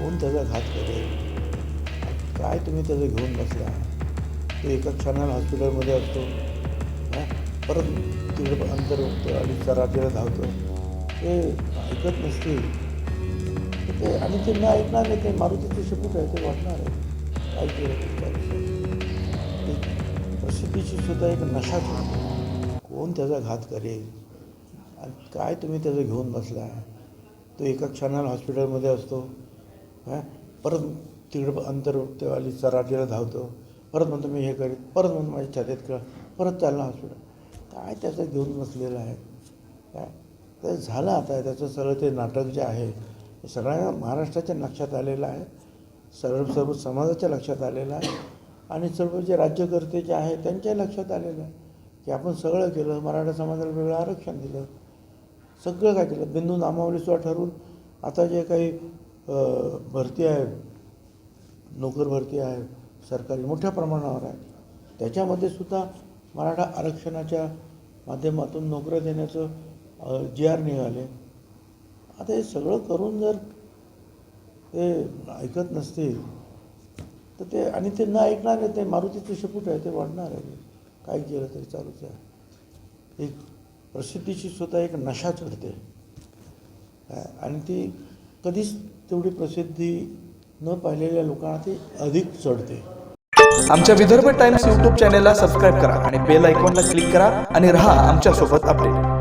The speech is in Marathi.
कोण त्याचा घात करेल काय तुम्ही त्याचं घेऊन बसला? तो एका क्षणाला हॉस्पिटलमध्ये असतो. परत तिकडे अंतर होतं आणि चराटीला धावतो. ते ऐकत नसतील ते आणि ते न ऐकणार नाही ते मारुतीचे शब्द आहे ते वाटणार आहे. काय प्रसिद्धीची सुद्धा एक नशा होती कोण त्याचा घात करेल? आणि काय तुम्ही त्याचं घेऊन बसला? तो एका क्षणाला हॉस्पिटलमध्ये असतो. हां? परत तिकडे अंतर ते धावतो. परत म्हणतो मी हे करीत. परत म्हणतो माझ्या छातीत कळ. परत चालला हॉस्पिटल काय त्याचं घेऊन बसलेलं आहे? काय? तर झालं आता. त्याचं सगळं ते नाटक जे आहे हे सगळ्या महाराष्ट्राच्या लक्षात आलेलं आहे. सर्व सर्व समाजाच्या लक्षात आलेलं आहे. आणि सर्व जे राज्यकर्ते जे आहे त्यांच्याही लक्षात आलेलं आहे. की आपण सगळं केलं मराठा समाजाला वेगळं आरक्षण दिलं. सगळं काय केलं? बिंदू नामावलीसुद्धा ठरवून. आता जे काही भरती आहे नोकर भरती आहे सरकारी मोठ्या प्रमाणावर आहे. त्याच्यामध्ये सुद्धा मराठा आरक्षणाच्या माध्यमातून नोकऱ्या देण्याचं जी आर निघाले. आता हे सगळं करून जर ते ऐकत नसतील तर ते आणि ते न ऐकणार आहे ते मारुतीचे शेपूट आहे ते वाढणार आहे. काय केलं तरी चालूच आहे. एक प्रसिद्धीची स्वतः एक नशा चढते. काय? आणि ती कधीच तेवढी प्रसिद्धी न पाहिलेल्या लोकांना ती अधिक चढते. आमच्या विदर्भ टाइम्स यूट्यूब चॅनेलला सबस्क्राईब करा आणि बेल आयकॉनला क्लिक करा आणि रहा आमच्यासोबत अपडेट